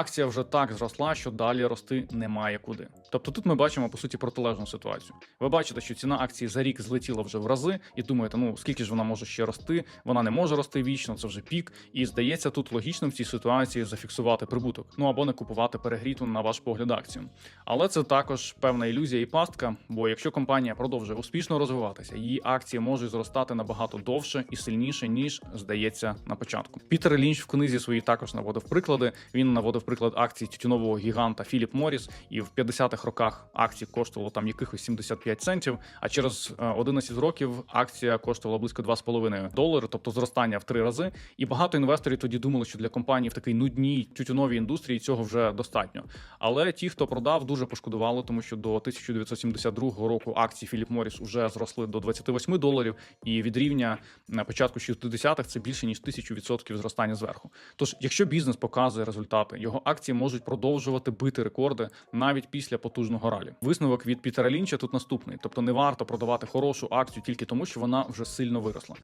акція вже так зросла, що далі рости немає куди. Тобто тут ми бачимо по суті протилежну ситуацію. Ви бачите, що ціна акції за рік злетіла вже в рази, і думаєте, ну скільки ж вона може ще рости? Вона не може рости вічно, це вже пік. І здається, тут логічно в цій ситуації зафіксувати прибуток. Ну або не купувати перегріту на ваш погляд акцію. Але це також певна ілюзія і пастка. Бо якщо компанія продовжує успішно розвиватися, її акції можуть зростати набагато довше і сильніше, ніж здається на початку. Пітер Лінч в книзі своїй також наводив приклади. Він наводив приклад акцій тютюнового гіганта Філіп Моріс, і в 50-х роках акції коштувало там якихось 75 центів. А через е, 11 років акція коштувала близько 2,5 долари, тобто зростання в три рази. І багато інвесторів тоді думали, що для компанії в такій нудній тютюновій індустрії цього вже достатньо. Але ті, хто продав, дуже пошкодували, тому що до 1972 року акції Філіп Моріс вже зросли до 28 доларів, і від рівня на початку 60-х це більше ніж 1000% зростання зверху. Тож, якщо бізнес показує результати, його акції можуть продовжувати бити рекорди навіть після потужного ралі. Висновок від Пітера Лінча тут наступний: тобто не варто продавати хорошу акцію тільки тому, що вона вже сильно виросла.